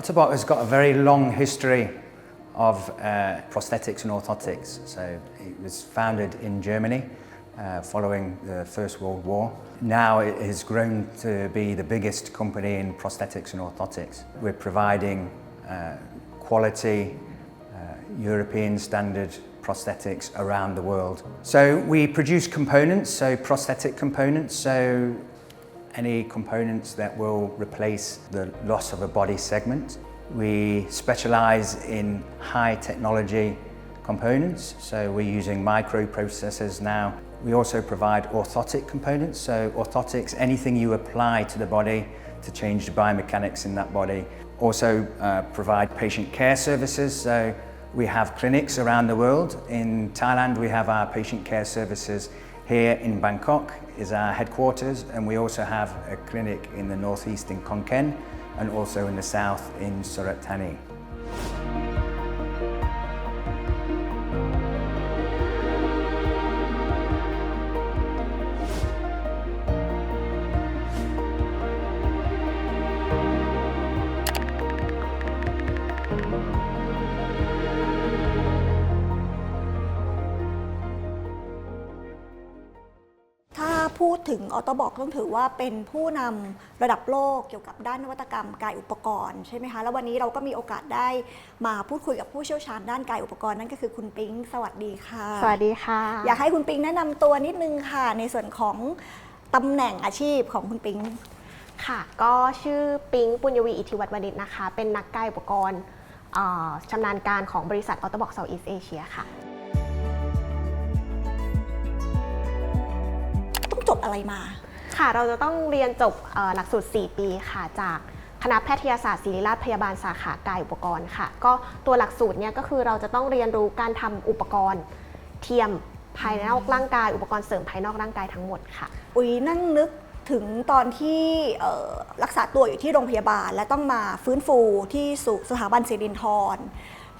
Otterbot has got a very long history of uh, prosthetics and orthotics. So it was founded in Germany uh, following the First World War. Now it has grown to be the biggest company in prosthetics and orthotics. We're providing uh, quality, uh, European standard prosthetics around the world. So we produce components, so prosthetic components, so any components that will replace the loss of a body segment. We specialize in high technology components, so we're using microprocessors now. We also provide orthotic components, so orthotics, anything you apply to the body to change the biomechanics in that body. Also uh, provide patient care services, so we have clinics around the world. In Thailand, we have our patient care services here in Bangkok is our headquarters, and we also have a clinic in the northeast in Khon Kaen and also in the south in Surat Thani. พูดถึงออโตบอกต้องถือว่าเป็นผู้นำระดับโลกเกี่ยวกับด้านนวัตกรรมกายอุปกรณ์ใช่ไหมคะแล้ววันนี้เราก็มีโอกาสได้มาพูดคุยกับผู้เชี่ยวชาญด้านกายอุปกรณ์นั่นก็คือคุณปิ๊งสวัสดีค่ะ สวัสดีค่ะ อยากให้คุณปิ๊งแนะนำตัวนิดนึงค่ะ ในส่วนของตำแหน่งอาชีพของคุณปิ๊งค่ะ ก็ชื่อปิงปุญญวีอิทธิวัฒน์วณิชนะคะ เป็นนักกายอุปกรณ์เอ่อชำนาญการของบริษัทออโตบอกเซาท์อีสเอเชียค่ะ องจบอะไรมา ค่ะ เราจะต้องเรียนจบหลักสูตร 4 ปีค่ะ จากคณะแพทยศาสตร์ศิริราชพยาบาลสาขากายอุปกรณ์ค่ะ ก็ตัวหลักสูตรเนี่ยก็คือเราจะต้องเรียนรู้การทำอุปกรณ์ เทียมภายนอกร่างกาย อุปกรณ์เสริมภายนอกร่างกายทั้งหมดค่ะ อุ๋ยนั่งนึกถึงตอนที่รักษาตัวอยู่ที่โรงพยาบาล และต้องมาฟื้นฟูที่สุสถาบันศิรินทร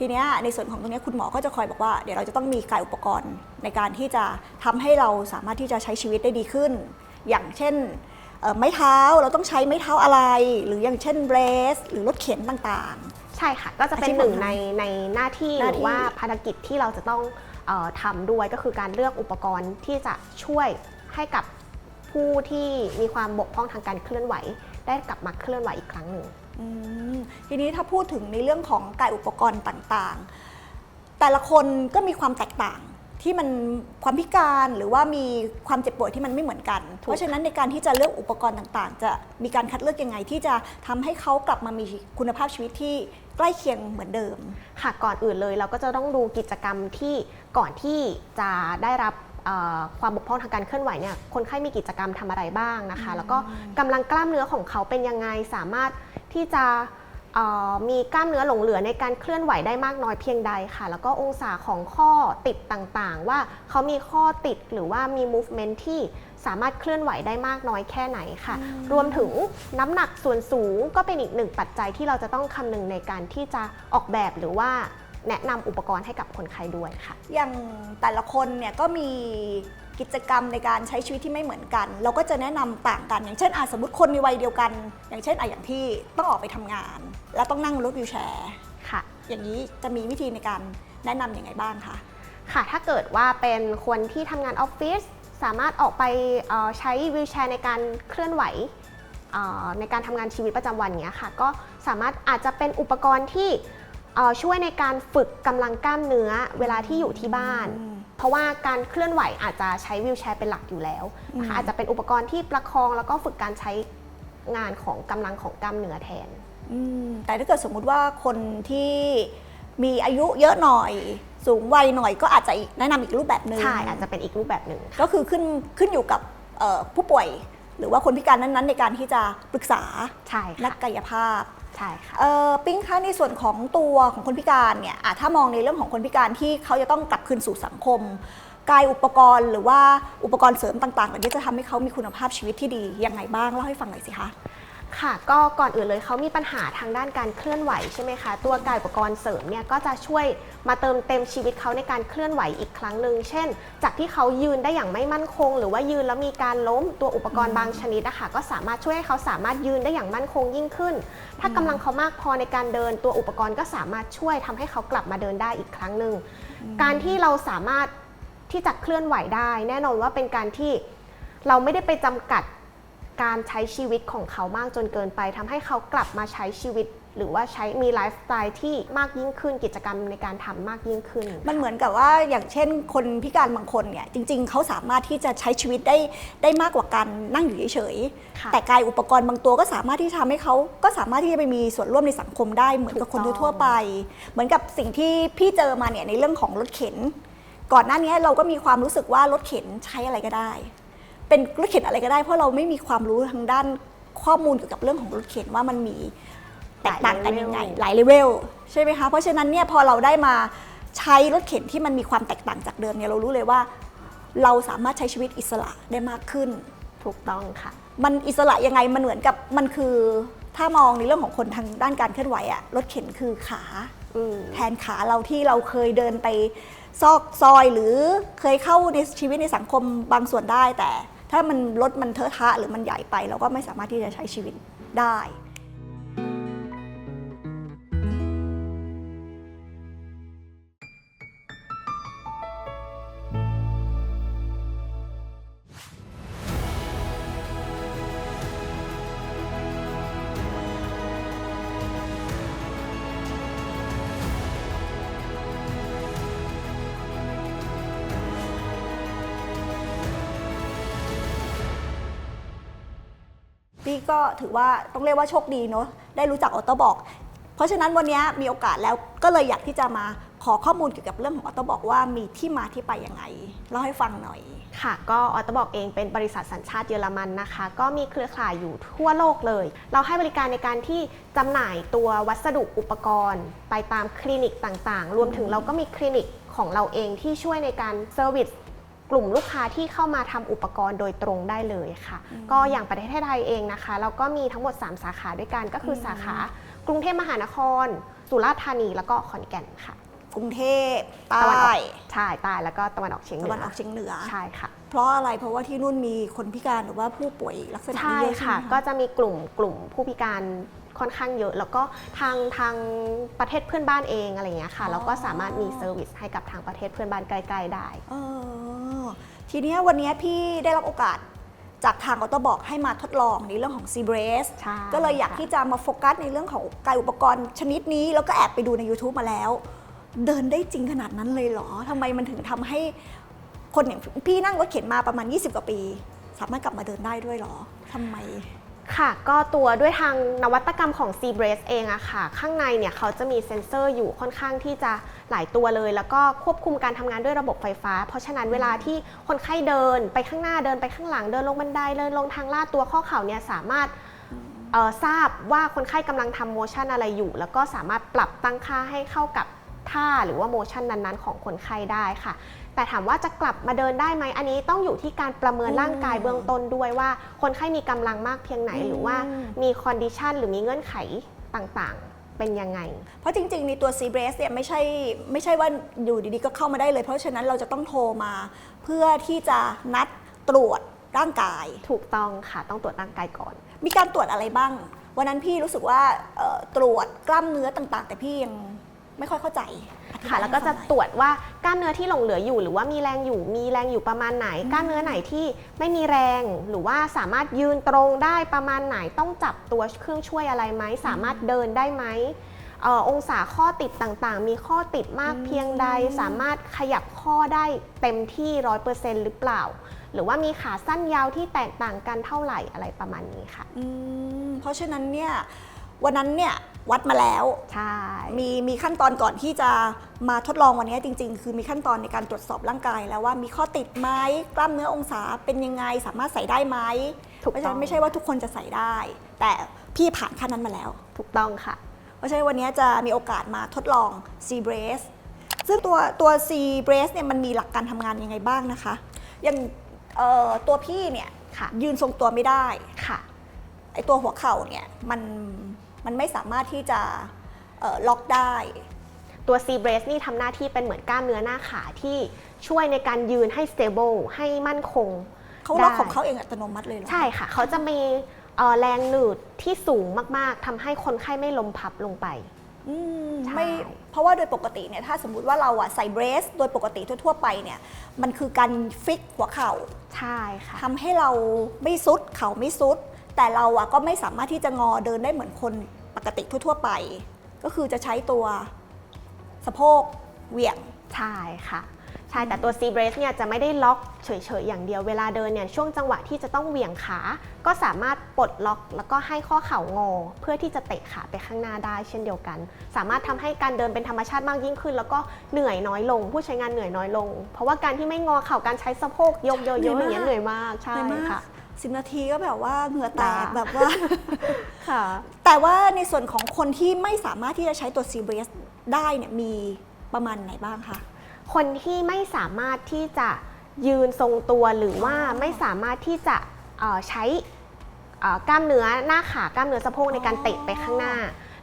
ทีเนี้ยในส่วนของตรงเนี้ยคุณหมอก็จะคอยบอกว่าเดี๋ยวเราจะต้องมีกายอุปกรณ์ในการที่จะทำให้เราสามารถที่จะใช้ชีวิตได้ดีขึ้น อย่างเช่นเอ่อไม้เท้าเราต้องใช้ไม้เท้าอะไร หรืออย่างเช่นเบรส หรือรถเข็นต่างใช่ค่ะ ก็จะเป็นอาชีพหนึ่งของในในหน้าที่หหน้ารือที่ว่าภารกิจที่เราจะต้องเออทำด้วยก็คือการเลือกอุปกรณ์ที่จะช่วยให้กับผู้ที่มีความบกพร่องทางการเคลื่อนไหว ได้กลับมาเคลื่อนไหวอีกครั้งหนึ่งๆอืม ทีนี้ถ้าพูดถึงในเรื่องของกายอุปกรณ์ต่างๆ แต่ละคนก็มีความแตกต่างที่มันความพิการหรือว่ามีความเจ็บป่วยที่มันไม่เหมือนกันถูกเพราะฉะนั้นในการที่จะเลือกอุปกรณ์ต่างๆ จะมีการคัดเลือกยังไงที่จะทำให้เขากลับมามีคุณภาพชีวิตที่ใกล้เคียงเหมือนเดิม ค่ะก่อนอื่นเลยเราก็จะต้องดูกิจกรรมที่ก่อนที่จะได้รับเอ่อความบกพร่องทางการเคลื่อนไหวเนี่ยคนไข้มีกิจกรรมทำอะไรบ้างนะคะ แล้วก็กำลังกล้ามเนื้อของเขาเป็นยังไงสามารถ ที่จะมีกล้ามเนื้อหลงเหลือในการเคลื่อนไหวได้มากน้อยเพียงใดค่ะ แล้วก็องศาของข้อติดต่างๆ ว่าเขามีข้อติดหรือว่ามี movement ที่สามารถเคลื่อนไหวได้มากน้อยแค่ไหนค่ะ รวมถึงน้ำหนักส่วนสูงก็เป็นอีกหนึ่งปัจจัยที่เราจะต้องคำนึงในการที่จะออกแบบหรือว่าแนะนำอุปกรณ์ให้กับคนไข้ด้วยค่ะ อย่างแต่ละคนเนี่ยก็มี กิจกรรมในการใช้ชีวิตที่ไม่เหมือนกัน เราก็จะแนะนำต่างกัน อย่างเช่นอาสมมติคนในวัยเดียวกัน อย่างเช่นอะอย่างที่ต้องออกไปทำงาน แล้วต้องนั่งรถวิวแชร์ค่ะ อย่างนี้จะมีวิธีในการแนะนำอย่างไรบ้างคะค่ะถ้าเกิดว่าเป็นคนที่ทำงานออฟฟิศสามารถออกไปเอ่อใช้วีลแชร์ในการเคลื่อนไหวเอ่อในการทำงานชีวิตประจำวันเนี้ยค่ะก็สามารถอาจจะเป็นอุปกรณ์ที่เอ่อช่วยในการฝึกกำลังกล้ามเนื้อเวลาที่อยู่ที่บ้านอืม เพราะว่าการเคลื่อนไหวอาจจะใช้วีลแชร์เป็นหลักอยู่แล้วนะคะอืมอาจจะเป็นอุปกรณ์ที่ประคองแล้วก็ฝึกการใช้งานของกำลังของกล้ามเนื้อแทนอืมแต่ถ้าเกิดสมมุติว่าคนที่มีอายุเยอะหน่อยสูงวัยหน่อยก็อาจจะอีกแนะนำอีกรูปแบบหนึ่งใช่อาจจะเป็นอีกรูปแบบหนึ่งก็คือขึ้นขึ้นอยู่กับเอ่อผู้ป่วย หรือว่าคนพิการนั้นๆ ในการที่จะปรึกษาใช่นักค่ะกายภาพ ใช่ค่ะ เออปิ้งคะในส่วนของตัวของคนพิการเนี่ยอะถ้ามองในเรื่องของคนพิการที่เขาจะต้องกลับคืนสู่สังคมกายอุปกรณ์หรือว่าอุปกรณ์เสริมต่างๆเหล่านี้จะทำให้เขามีคุณภาพชีวิตที่ดียังไงบ้างเล่าให้ฟังหน่อยสิคะ ค่ะก็ก่อนอื่นเลยเขามีปัญหาทางด้านการเคลื่อนไหวใช่ไหมคะ ตัวกายอุปกรณ์เสริมเนี่ยก็จะช่วยมาเติมเต็มชีวิตเขาในการเคลื่อนไหวอีกครั้งหนึ่งเช่น จากที่เขายืนได้อย่างไม่มั่นคง หรือว่ายืนแล้วมีการล้มตัวอุปกรณ์บางชนิดนะคะก็สามารถช่วยให้เขาสามารถยืนได้อย่างมั่นคงยิ่งขึ้น ถ้ากำลังเขามากพอในการเดิน ตัวอุปกรณ์ก็สามารถช่วยทำให้เขากลับมาเดินได้อีกครั้งหนึ่งการที่เราสามารถที่จะเคลื่อนไหวได้ แน่นอนว่าเป็นการที่เราไม่ได้ไปจำกัด การใช้ชีวิตของเขามากจนเกินไปทำให้เขากลับมาใช้ชีวิต หรือว่าใช้มีไลฟ์สไตล์ที่มากยิ่งขึ้นกิจกรรมในการทำมากยิ่งขึ้น มันเหมือนกับว่าอย่างเช่น คนพิการบางคนเนี่ยจริง ๆ เขาสามารถที่จะใช้ชีวิตได้ได้มากกว่าการนั่งอยู่เฉยค่ะๆแต่กายอุปกรณ์บางตัวก็สามารถที่จะทำให้เขาก็สามารถที่จะไปมีส่วนร่วมในสังคมได้เหมือนกับคนถูกต้องทั่วๆไป เหมือนกับสิ่งที่พี่เจอมาเนี่ยในเรื่องของรถเข็น ก่อนหน้านี้เราก็มีความรู้สึกว่ารถเข็นใช้อะไรก็ได้ เป็นรถเข็นอะไรก็ได้ เพราะเราไม่มีความรู้ทางด้านข้อมูลเกี่ยวกับเรื่องของรถเข็นว่ามันมีแตกต่างกันยังไงหลายเลเวลใช่ไหมคะเพราะฉะนั้นเนี่ยพอเราได้มาใช้รถเข็นที่มันมีความแตกต่างจากเดิมเนี่ยเรารู้เลยว่า เราสามารถใช้ชีวิตอิสระได้มากขึ้นถูกต้องค่ะ มันอิสระยังไงมันเหมือนกับมันคือถ้ามองในเรื่องของคนทางด้านการเคลื่อนไหวอะรถเข็นคือขาอืมแทนขาเราที่เราเคยเดินไปซอกซอยหรือเคยเข้าในชีวิตในสังคมบางส่วนได้แต่ ถ้ามันรถมันเทอะทะหรือมันใหญ่ไป เราก็ไม่สามารถที่จะใช้ชีวิตได้ พี่ก็ถือว่าต้องเรียกว่าโชคดีเนาะได้รู้จักออโตบอก เพราะฉะนั้นวันนี้มีโอกาสแล้วก็เลยอยากที่จะมาขอข้อมูลเกี่ยวกับเรื่องของออโตบอกว่ามีที่มาที่ไปยังไงเล่าให้ฟังหน่อยค่ะก็ออตบอกเองเป็นบริษัทสัญชาติเยอรมันนะคะ ก็มีเครือข่ายอยู่ทั่วโลกเลย เราให้บริการในการที่จำหน่ายตัววัสดุอุปกรณ์ ไปตามคลินิกต่างๆ รวมถึงเราก็มีคลินิกของเราเองที่ช่วยในการเซอร์วิส กลุ่มลูกค้าที่เข้ามาทำอุปกรณ์โดยตรงได้เลยค่ะ ก็อย่างประเทศไทยเองนะคะ เราก็มีทั้งหมด 3 สาขาด้วยกันก็คือสาขากรุงเทพมหานคร สุราษฎร์ธานีแล้วก็ขอนแก่นค่ะ กรุงเทพใตตะวันอ้อกใช่ใต้แล้วก็ตะวันออกเฉียงเหตะนืวันออกเฉียงเหนือ ใช่ค่ะ เพราะอะไรเพราะว่าที่นู่นมีคนพิการหรือว่าผู้ป่วยลักษณะใช่นี้เยอะใช่ค่ะไหม ก็จะมีกลุ่มกลุ่มผู้พิการ ค่อนข้างเยอะ แล้วก็ทางทางประเทศเพื่อนบ้านเองอะไรอย่างเงี้ยค่ะเราก็สามารถมีเซอร์วิสให้กับทางประเทศเพื่อนบ้านใกล้ๆได้เออทีเนี้ยวันเนี้ยพี่ได้รับโอกาสจากทางออโตบอกให้มาทดลองในเรื่องของ c b r a c e ใช่ก็เลยอยากค่ะที่จะมาโฟกัสในเรื่องของกายอุปกรณ์ชนิดนี้ แล้วก็แอบไปดูใน YouTube มาแล้ว เดินได้จริงขนาดนั้นเลยเหรอทำไมมันถึงทำให้คนอย่างพี่นั่งรถเข็นมาประมาณ 20 กว่าปี สามารถกลับมาเดินได้ด้วยเหรอทำไม ค่ะ ก็ตัวด้วยทางนวัตกรรมของ c b r a c e เองอะค่ะ ข้างในเนี่ยเขาจะมีเซ็นเซอร์อยู่ค่อนข้างที่จะหลายตัวเลย แล้วก็ควบคุมการทำงานด้วยระบบไฟฟ้า เพราะฉะนั้นเวลาที่คนไข้เดินไปข้างหน้าเดินไปข้างหลังเดินลงบันไดเดินลงทางลาดตัวข้อเข่าเนี่ยสามารถทราบว่าคนไข้กำลังทำโมชั่นอะไรอยู่ แล้วก็สามารถปรับตั้งค่าให้เข้ากับท่าหรือว่าโมชั่นนั้นๆ ของคนไข้ได้ค่ะ แต่ถามว่าจะกลับมาเดินได้ไหมอันนี้ต้องอยู่ที่การประเมินร่างกายเบื้องต้นด้วยว่า คนไข้มีกำลังมากเพียงไหนหรือว่ามีคอนดิชันหรือมีเงื่อนไขต่างๆเป็นยังไง เพราะจริงๆ ในตัว c b r a c e เนี่ยไม่ใช่ไม่ใช่ว่าอยู่ดีๆ ก็เข้ามาได้เลย เพราะฉะนั้นเราจะต้องโทรมา เพื่อที่จะนัดตรวจร่างกาย ถูกต้องค่ะต้องตรวจร่างกายก่อน มีการตรวจอะไรบ้าง วันนั้นพี่รู้สึกว่าเอ่อตรวจกล้ามเนื้อต่างๆ แต่พี่ยัง ไม่ค่อยเข้าใจอธิบายค่ะแล้วก็ให้จะฟังหน่อยตรวจว่ากล้ามเนื้อที่หลงเหลืออยู่ หรือว่ามีแรงอยู่มีแรงอยู่ประมาณไหน กล้ามเนื้อไหนที่ไม่มีแรง หรือว่าสามารถยืนตรงได้ประมาณไหนต้องจับตัวเครื่องช่วยอะไรไหมสามารถเดินได้ไหมเอ่อองศาข้อติดต่างๆ มีข้อติดมากเพียงใด สามารถขยับข้อได้เต็มที่ร้อยเปอร์เซ็นต์หรือเปล่า หรือว่ามีขาสั้นยาวที่แตกต่างกันเท่าไหร่อะไรประมาณนี้ค่ะอืมเพราะฉะนั้นเนี่ย วันนั้นเนี่ยวัดมาแล้วใช่มีมีขั้นตอนก่อนที่จะมาทดลองวันนี้จริง ๆ คือมีขั้นตอนในการตรวจสอบร่างกายแล้วว่ามีข้อติดไหมกล้ามเนื้อองศาเป็นยังไงสามารถใส่ได้ไหมถูกเพราะฉะต้นั้องนไม่ใช่ว่าทุกคนจะใส่ได้ แต่พี่ผ่านขั้นนั้นมาแล้ว ถูกต้องค่ะ เพราะฉะนั้นวันนี้จะมีโอกาสมาทดลอง C brace ซึ่งตัวตัว C brace เนี่ยมันมีหลักการทำงานยังไงบ้างนะคะ อย่างเอ่อตัวพี่เนี่ยค่ะยืนทรงตัวไม่ได้ค่ะไอตัวหัวเข่าเนี่ยมัน มันไม่สามารถที่จะเอ่อล็อกได้ ตัว C brace นี่ทำหน้าที่เป็นเหมือนกล้ามเนื้อหน้าขาที่ช่วยในการยืนให้ stable ให้มั่นคงเขาล็อกได้ของเขาเองอัตโนมัติเลยเหรอใช่ค่ะ เขาจะมีเอ่อแรงหนืดที่สูงมากๆทำให้คนไข้ไม่ล้มพับลงไปอืมใช่ไม่เพราะว่าโดยปกติเนี่ยถ้าสมมุติว่าเราอะใส่เบรส โดยปกติทั่ว ๆ ไปเนี่ยมันคือการฟิกหัวเข่าใช่ค่ะทำให้เราไม่ซุดเข่าไม่ซุด แต่เราอะก็ไม่สามารถที่จะงอเดินได้เหมือนคนปกติทั่ว ๆ ไป ก็คือจะใช้ตัวสะโพกเหวี่ยง ใช่ค่ะใช่แต่ตัว C brace เนี่ยจะไม่ได้ล็อกเฉยๆ อย่างเดียวเวลาเดินเนี่ยช่วงจังหวะที่จะต้องเหวี่ยงขา ก็สามารถปลดล็อกแล้วก็ให้ข้อเข่างอ เพื่อที่จะเตะขาไปข้างหน้าได้เช่นเดียวกัน สามารถทำให้การเดินเป็นธรรมชาติมากยิ่งขึ้น แล้วก็เหนื่อยน้อยลง ผู้ใช้งานเหนื่อยน้อยลง เพราะว่าการที่ไม่งอเข่าการใช้สะโพกยกเยอะๆอย่างเงี้ยเหนื่อยมากใช่เหนื่อยมากค่ะ สิบนาทีก็แบบว่าเหงื่อแตกลาแบบว่าค่ะ แต่ว่าในส่วนของคนที่ไม่สามารถที่จะใช้ตัว c b r a c e ได้เนี่ยมีประมาณไหนบ้างคะ คนที่ไม่สามารถที่จะยืนทรงตัวหรือว่าไม่สามารถที่จะเอ่อใช้เอ่อกล้ามเนื้อหน้าขากล้ามเนื้อสะโพกในการเตะไปข้างหน้า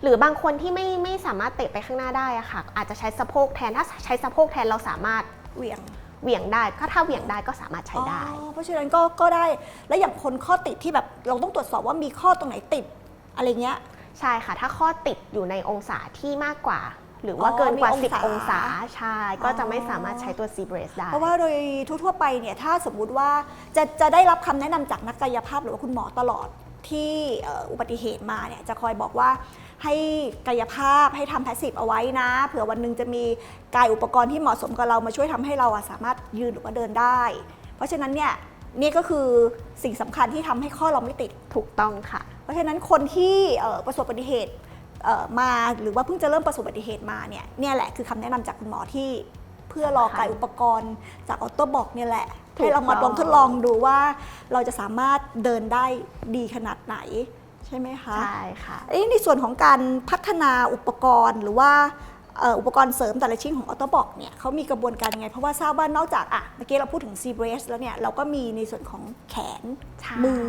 หรือบางคนที่ไม่ไม่สามารถเตะไปข้างหน้าได้อะค่ะ อาจจะใช้สะโพกแทนถ้าใช้สะโพกแทนเราสามารถเหวี่ยง เหวี่ยงได้ก็ถ้าเหวี่ยงได้ก็สามารถใช้ได้ อ๋อเพราะฉะนั้นก็ก็ได้แล้วอย่างคนข้อติดที่แบบเราต้องตรวจสอบว่ามีข้อตรงไหนติดอะไรเงี้ย ใช่ค่ะ ถ้าข้อติดอยู่ในองศาที่มากกว่า หรือว่าอ๋อเกินกว่า มีองศา10 องศาใช่ก็จะไม่อ๋อสามารถใช้ตัว C brace ได้ เพราะว่าโดยทั่วๆไปเนี่ยถ้าสมมุติว่าจะจะได้รับคำแนะนำจากนักกายภาพหรือว่าคุณหมอตลอด ที่อุบัติเหตุมาเนี่ยจะคอยบอกว่าให้กายภาพให้ทำแพสซีฟเอาไว้นะ เผื่อวันหนึ่งจะมีกายอุปกรณ์ที่เหมาะสมกับเรามาช่วยทำให้เราอะสามารถยืนหรือว่าเดินได้ เพราะฉะนั้นเนี่ยนี่ก็คือสิ่งสำคัญที่ทำให้ข้อเราไม่ติด ถูกต้องค่ะ เพราะฉะนั้นคนที่ประสบอุบัติเหตุมาหรือว่าเพิ่งจะเริ่มประสบอุบัติเหตุมาเนี่ยเนี่ยแหละคือคำแนะนำจากคุณหมอที่ เพื่อรอกายอุปกรณ์จากออโต้บอกเนี่ยแหละ ถูกให้เรามาต้องลองทดลองดูว่า เราจะสามารถเดินได้ดีขนาดไหนใช่ไหมคะใช่ค่ะเอ้ในส่วนของการพัฒนาอุปกรณ์หรือว่าเอ่ออุปกรณ์เสริมแต่ละชิ้นของออโตบอกเนี่ยเขามีกระบวนการยังไง เพราะว่าทราบว่านอกจากอะเมื่อกี้เราพูดถึง C brace แล้วเนี่ยเราก็มีในส่วนของแขนใช่มือ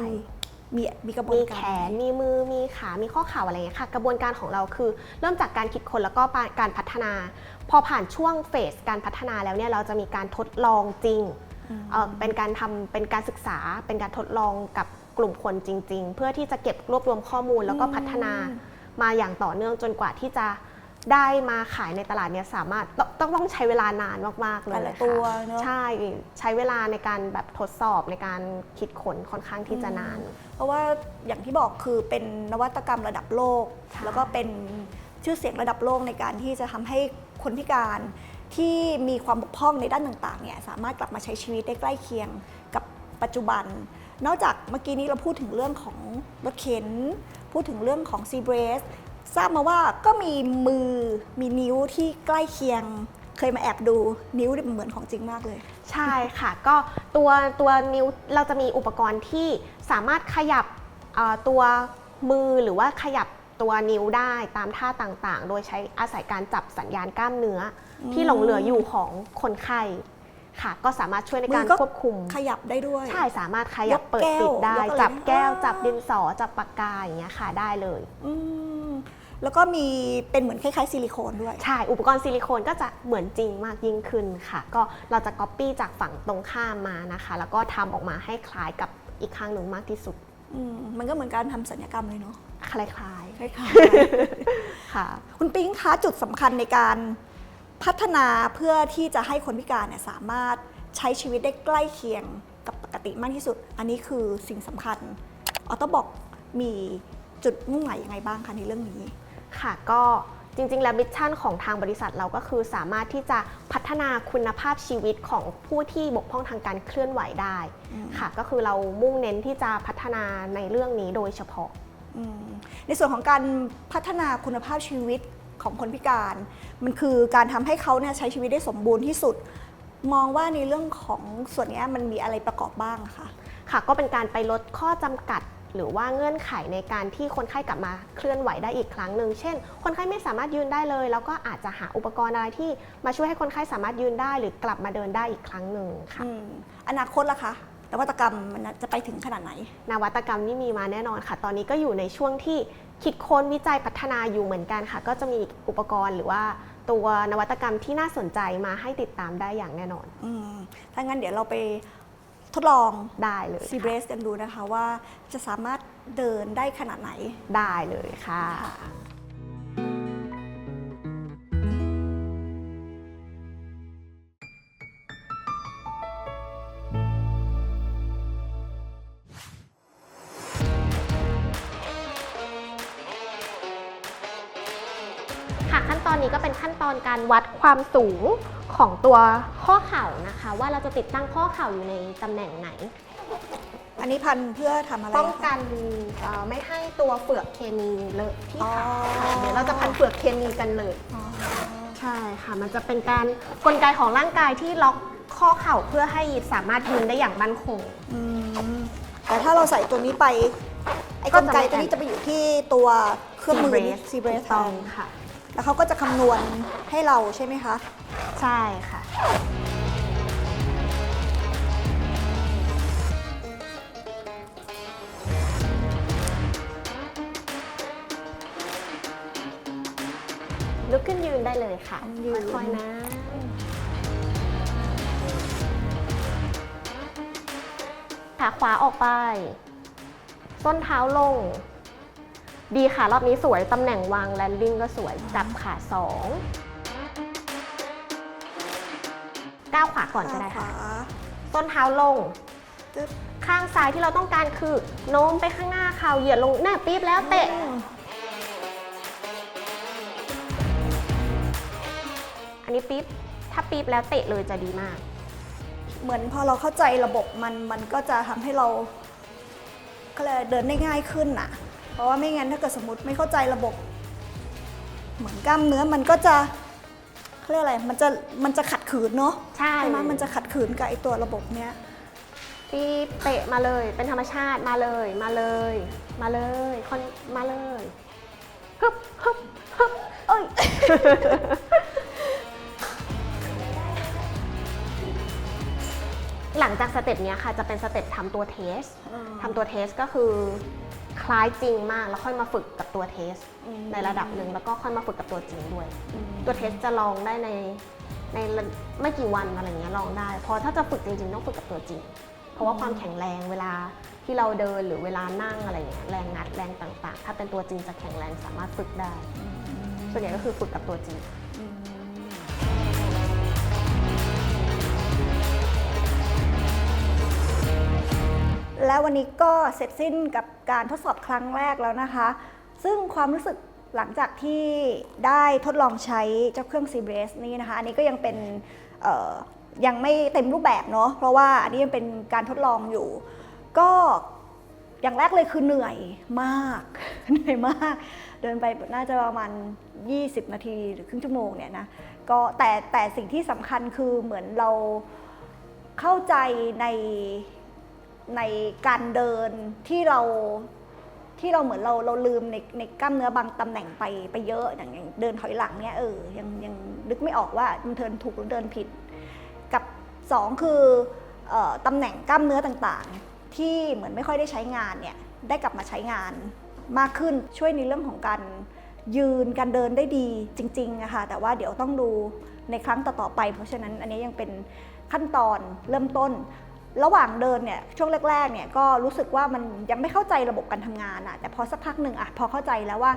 มีมีกระบวมีนแขการนมีมือ มีขา มีข้อเข่าอะไรอย่างเงี้ยค่ะ กระบวนการของเราคือ เริ่มจากการคิดค้นแล้วก็การพัฒนา พอผ่านช่วงเฟสการพัฒนาแล้วเนี่ยเราจะมีการทดลองจริงเอ่อเป็นการทำเป็นการศึกษา เป็นการทดลองกับกลุ่มคนจริง ๆ เพื่อที่จะเก็บรวบรวมข้อมูลแล้วก็พัฒนามาอย่างต่อเนื่องจนกว่าที่จะได้มาขายในตลาดเนี่ยสามารถต้องต้องต้องใช้เวลานานมากๆเลยแต่ละค่ะตัวเนอะใช่ใช้เวลาในการแบบทดสอบในการคิดค้นค่อนข้างที่จะนาน เพราะว่าอย่างที่บอกคือเป็นนวัตกรรมระดับโลกใช่แล้วก็เป็นชื่อเสียงระดับโลกในการที่จะทำให้ คนพิการที่มีความบกพร่องในด้านต่างๆเนี่ยสามารถกลับมาใช้ชีวิตได้ใกล้เคียงกับปัจจุบัน นอกจากเมื่อกี้นี้เราพูดถึงเรื่องของรถเข็น พูดถึงเรื่องของซีเบรสทราบมาว่าก็มีมือมีนิ้วที่ใกล้เคียงเคยมาแอบดูนิ้วเนี่ยเหมือนของจริงมากเลย ใช่ค่ะ ก็ตัวตัวนิ้วเราจะมีอุปกรณ์ที่สามารถขยับตัวมือหรือว่าขยับ ตัวนิ้วได้ตามท่าต่างๆ โดยใช้อาศัยการจับสัญญาณกล้ามเนื้ออที่หลงเหลืออยู่ของคนไข้ค่ะ ก็สามารถช่วยในการมือก็ควบคุม ขยับได้ด้วย ใช่สามารถขยับยกเปิดแก้วปิดได้ ยกอะไรจับแก้ว อ่า จับดินสอจับปากกาอย่างเงี้ยค่ะได้เลย อืมแล้วก็มีเป็นเหมือนคล้ายๆซิลิโคนด้วย ใช่ อุปกรณ์ซิลิโคนก็จะเหมือนจริงมากยิ่งขึ้นค่ะ ก็เราจะก๊อปปี้จากฝั่งตรงข้ามมานะคะ แล้วก็ทำออกมาให้คล้ายกับอีกข้างหนึ่งมากที่สุด อืมมันก็เหมือนการทำสัญญกรรมเลยเนาะ คล้ายคล้ายๆค่ะๆคุณปิ๊งคะจุดสำคัญในการพัฒนาเพื่อที่จะให้คนพิการเนี่ยสามารถใช้ชีวิตได้ใกล้เคียงกับปกติมากที่สุด อันนี้คือสิ่งสำคัญออโตบอกมีจุดมุ่งหมายยังไงบ้างคะในเรื่องนี้ ค่ะก็จริง ๆ แล้วมิชชั่นของทางบริษัทเราก็คือสามารถที่จะพัฒนาคุณภาพชีวิตของผู้ที่บกพร่องทางการเคลื่อนไหวได้ ค่ะ ก็คือเรามุ่งเน้นที่จะพัฒนาในเรื่องนี้โดยเฉพาะอืม ในส่วนของการพัฒนาคุณภาพชีวิตของคนพิการ มันคือการทำให้เขาเนี่ยใช้ชีวิตได้สมบูรณ์ที่สุด มองว่าในเรื่องของส่วนเนี้ยมันมีอะไรประกอบบ้างอะคะค่ะก็เป็นการไปลดข้อจำกัดหรือว่าเงื่อนไขในการที่คนไข้กลับมาเคลื่อนไหวได้อีกครั้งหนึ่ง เช่น คนไข้ไม่สามารถยืนได้เลย แล้วก็อาจจะหาอุปกรณ์อะไรที่มาช่วยให้คนไข้สามารถยืนได้ หรือ กลับมาเดินได้อีกครั้งหนึ่งค่ะอืมอนาคตล่ะคะ นวัตกรรมมันจะไปถึงขนาดไหน นวัตกรรมนี่มีมาแน่นอนค่ะ ตอนนี้ก็อยู่ในช่วงที่คิดค้นวิจัยพัฒนาอยู่เหมือนกันค่ะ ก็จะมีอุปกรณ์หรือว่าตัวนวัตกรรมที่น่าสนใจมาให้ติดตามได้อย่างแน่นอนอืมถ้างั้นเดี๋ยวเราไปทดลองได้เลยซีเบรสกันดูนะคะว่าจะสามารถเดินได้ขนาดไหนได้เลยค่ะค่ะ การวัดความสูงของตัวข้อเข่านะคะ ว่าเราจะติดตั้งข้อเข่าอยู่ในตำแหน่งไหน อันนี้พันเพื่อทำอะไรป้องคะกันเอ่อไม่ให้ตัวเฟือกเคมีเลอะที่ขาอ๋อค่ะเดี๋ยวเราจะพันเฟือกเคมีกันเลย อ๋อใช่ค่ะ มันจะเป็นการกลไกของร่างกายที่ล็อกข้อเข่าเพื่อให้สามารถยืนได้อย่างมั่นคง อืมแต่ถ้าเราใส่ตัวนี้ไป ไอ้ก็กลจะไกไม่ตัวนี้จะไปอยู่ที่ตัวเครื่องมือซีเบรสถูกต้องค่ะ แล้วเขาก็จะคำนวณให้เราใช่ไหมคะ ใช่ค่ะ ลุกขึ้นยืนได้เลยค่ะยืน ค่อยๆนะ ขาขวาออกไป ส้นเท้าลง ดีค่ะ รอบนี้สวย ตำแหน่งวางแลนดิ้งก็สวย จับขาสองก้าวขวาก่อนก็ได้ขค่ะวาส้นเท้าลงตึ๊บข้างซ้ายที่เราต้องการคือ โน้มไปข้างหน้าเข่าเหยียดลงแน่ปี๊บแล้วเตะ อันนี้ปี๊บ ถ้าปี๊บแล้วเตะเลยจะดีมาก เหมือนพอเราเข้าใจระบบมัน มันก็จะทำให้เราก็เลยเดินได้ง่ายขึ้นน่ะ เพราะว่าไม่งั้นถ้าเกิดสมมติไม่เข้าใจระบบ เหมือนกล้ามเนื้อมันก็จะเขาเรียกอะไร มันจะมันจะขัดขืนเนาะใช่ไหมมันจะขัดขืนกับไอตัวระบบเนี้ยปี๊บเตะมาเลยเป็นธรรมชาติมาเลยมาเลย มาเลยคนมาเลยฮึบฮึบฮึบเอ้ยหลังจากสเต็ปเนี้ยค่ะจะเป็นสเต็ปทำตัวเทสทำตัวเทสก็คือค ล้ายจริงมากแล้วค่อยมาฝึกกับตัวเทสอืมในระดับหนึ่งแล้วก็ค่อยมาฝึกกับตัวจริงด้วย ตัวเทสจะลองได้ในในไม่กี่วันอะไรเงี้ยลองได้เพราะถ้าจะฝึกจริงๆต้องฝึกกับตัวจริง เพราะว่าความแข็งแรงเวลาที่เราเดินหรือเวลานั่งอะไรเงี้ยแรงงัดแรงต่างๆ ถ้าเป็นตัวจริงจะแข็งแรงสามารถฝึกได้ ส่วนใหญ่ก็คือฝึกกับตัวจริง แล้ววันนี้ก็เสร็จสิ้นกับการทดสอบครั้งแรกแล้วนะคะ ซึ่งความรู้สึกหลังจากที่ได้ทดลองใช้เจ้าเครื่อง c b r a c e นี่นะคะ อันนี้ก็ยังเป็นยังไม่เต็มรูปแบบเนาะเพราะว่าอันนี้ยังเป็นการทดลองอยู่ ก็อย่างแรกเลยคือเหนื่อยมากเหนื่อยมาก เดินไปน่าจะประมาณ 20 นาทีหรือครึ่งชั่วโมงเนี่ยนะก็แต่แต่สิ่งที่สำคัญคือเหมือนเราเข้าใจใน ในการเดินที่เราที่เราเหมือนเราเราลืมในในกล้ามเนื้อบางตำแหน่งไปไปเยอะอย่างอย่างเดินถอยหลังเนี่ยเออยังยังนึกไม่ออกว่ามันเดินถูกหรือเดินผิด กับสองคือออตำแหน่งกล้ามเนื้อต่างๆ ที่เหมือนไม่ค่อยได้ใช้งานเนี่ยได้กลับมาใช้งานมากขึ้นช่วยในเรื่องของการยืนการเดินได้ดีจริงๆอะคะแต่ว่าเดี๋ยวต้องดูในครั้งต่อๆไป เพราะฉะนั้นอันนี้ยังเป็นขั้นตอนเริ่มต้น ระหว่างเดินเนี่ยช่วงแรกๆเนี่ยก็รู้สึกว่ามันยังไม่เข้าใจระบบการทำงานอะแต่พอสักพักหนึ่งอะพอเข้าใจแล้วว่า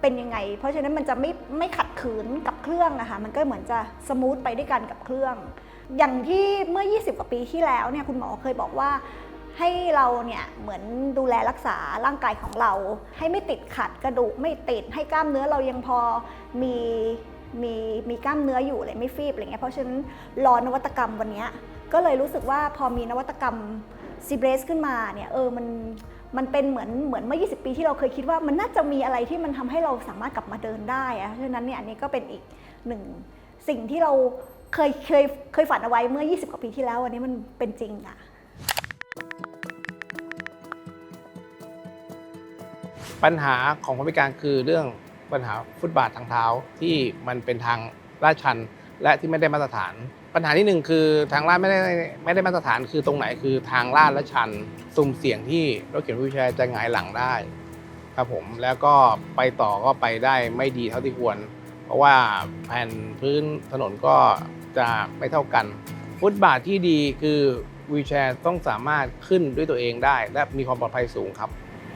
เป็นยังไง เพราะฉะนั้นมันจะไม่ไม่ขัดขืนกับเครื่องอะคะมันก็เหมือนจะสมูทไปด้วยกันกับเครื่อง อย่างที่เมื่อ 20 กว่าปีที่แล้วเนี่ยคุณหมอเคยบอกว่าให้เราเนี่ยเหมือนดูแลรักษาร่างกายของเรา ให้ไม่ติดขัดกระดูกไม่ติดให้กล้ามเนื้อเรายังพอมีมีมีกล้ามเนื้ออยู่เลยไม่ฟีบอะไรเงี้ยเพราะฉะนั้นรอนวัตกรรมวันเนี้ย ก็เลยรู้สึกว่าพอมีนวัตกรรมซีเบรสขึ้นมาเนี่ยเออมันมันเป็นเหมือนเหมือนเมื่อ 20 ปีที่เราเคยคิดว่ามันน่าจะมีอะไรที่มันทำให้เราสามารถกลับมาเดินได้อะเพราะฉะนั้นเนี่ยอันนี้ก็เป็นอีกหนึ่งสิ่งที่เราเคยเคยเคยฝันเอาไว้เมื่อ 20 กว่าปีที่แล้ววันนี้มันเป็นจริงอะปัญหาของคนพิการคือเรื่องปัญหาฟุตบาททางเท้าที่มันเป็นทางลาดชัน และที่ไม่ได้มาตรฐาน ปัญหาที่หนึ่งคือทางลาดไม่ได้ไม่ได้มาตรฐานคือตรงไหนคือทางลาดและชันสุ่มเสี่ยงที่รถเข็นวิวแชร์จะหงายหลังได้ครับผมแล้วก็ไปต่อก็ไปได้ไม่ดีเท่าที่ควร เพราะว่าแผ่นพื้นถนนก็จะไม่เท่ากัน ฟุตบาทที่ดีคือวีแชร์ต้องสามารถขึ้นด้วยตัวเองได้ และมีความปลอดภัยสูงครับ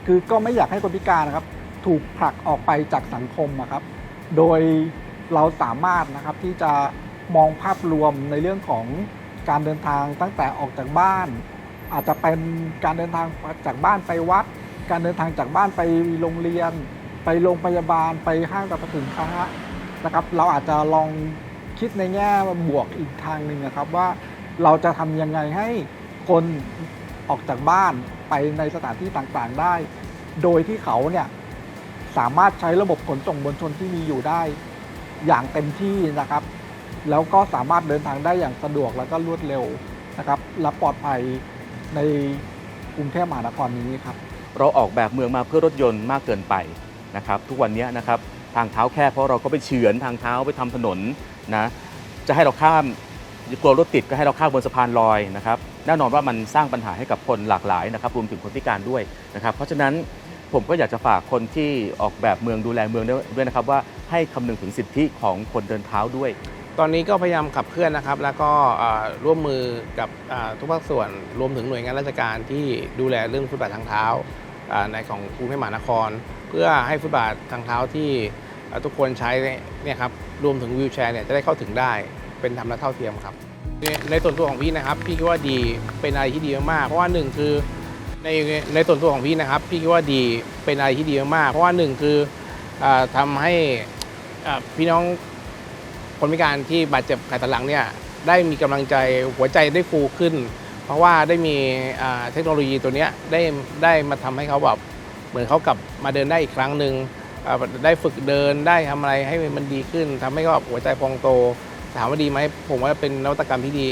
คือก็ไม่อยากให้คนพิการนะครับ ถูกผลักออกไปจากสังคมอะครับ โดยเราสามารถนะครับที่จะ มองภาพรวมในเรื่องของการเดินทางตั้งแต่ออกจากบ้าน อาจจะเป็นการเดินทางจากบ้านไปวัด การเดินทางจากบ้านไปโรงเรียน ไปโรงพยาบาลไปห้างสรรพสินค้านะครับ เราอาจจะลองคิดในแง่บวกอีกทางหนึ่งนะครับว่าเราจะทำยังไงให้คนออกจากบ้านไปในสถานที่ต่างๆได้ โดยที่เขาเนี่ยสามารถใช้ระบบขนส่งมวลชนที่มีอยู่ได้อย่างเต็มที่นะครับ แล้วก็สามารถเดินทางได้อย่างสะดวกแล้วก็รวดเร็วนะครับและปลอดภัยในกรุงเทพมหานครนี้ครับเราออกแบบเมืองมาเพื่อรถยนต์มากเกินไปนะครับทุกวันนี้นะครับทางเท้าแคบเพราะเราก็ไปเฉือนทางเท้าไปทำถนนนะจะให้เราข้ามกลัวรถติดก็ให้เราข้ามบนสะพานลอยนะครับแน่นอนว่ามันสร้างปัญหาให้กับคนหลากหลายนะครับรวมถึงคนพิการด้วยนะครับ เพราะฉะนั้นผมก็อยากจะฝากคนที่ออกแบบเมืองดูแลเมืองด้วยด้วยนะครับว่าให้คำนึงถึงสิทธิของคนเดินเท้าด้วย ตอนนี้ก็พยายามขับเคลื่อนนะครับ แล้วก็ร่วมมือกับทุกภาคส่วนรวมถึงหน่วยงานราชการที่ดูแลเรื่องฟุตบาททางเท้าในของกรุงเทพมหานคร เพื่อให้ฟุตบาททางเท้าที่ทุกคนใช้เนี่ยครับรวมถึงวิวแชร์เนี่ยจะได้เข้าถึงได้เป็นธรรมและเท่าเทียมครับ ในส่วนตัวของพี่นะครับพี่คิดว่าดีเป็นอะไรที่ดีมากเพราะว่าหนึ่งคือในในส่วนตัวของพี่นะครับพี่คิดว่าดีเป็นอะไรที่ดีมากเพราะว่าหนึ่งคืออาทำให้พี่น้อง คนพิการที่บาดเจ็บขสันหลังเนี่ยได้มีกำลังใจหัวใจได้ฟูขึ้น เพราะว่าได้มีเทคโนโลยีตัวนี้ได้ได้มาทำให้เขาแบบเหมือนเขากลับมาเดินได้อีกครั้งหนึ่งได้ฝึกเดินได้ทำอะไรให้มันดีขึ้นทำให้เขาแบบหัวใจพองโตถามว่าดีไหมผมว่าเป็นนวัตกรรมที่ดี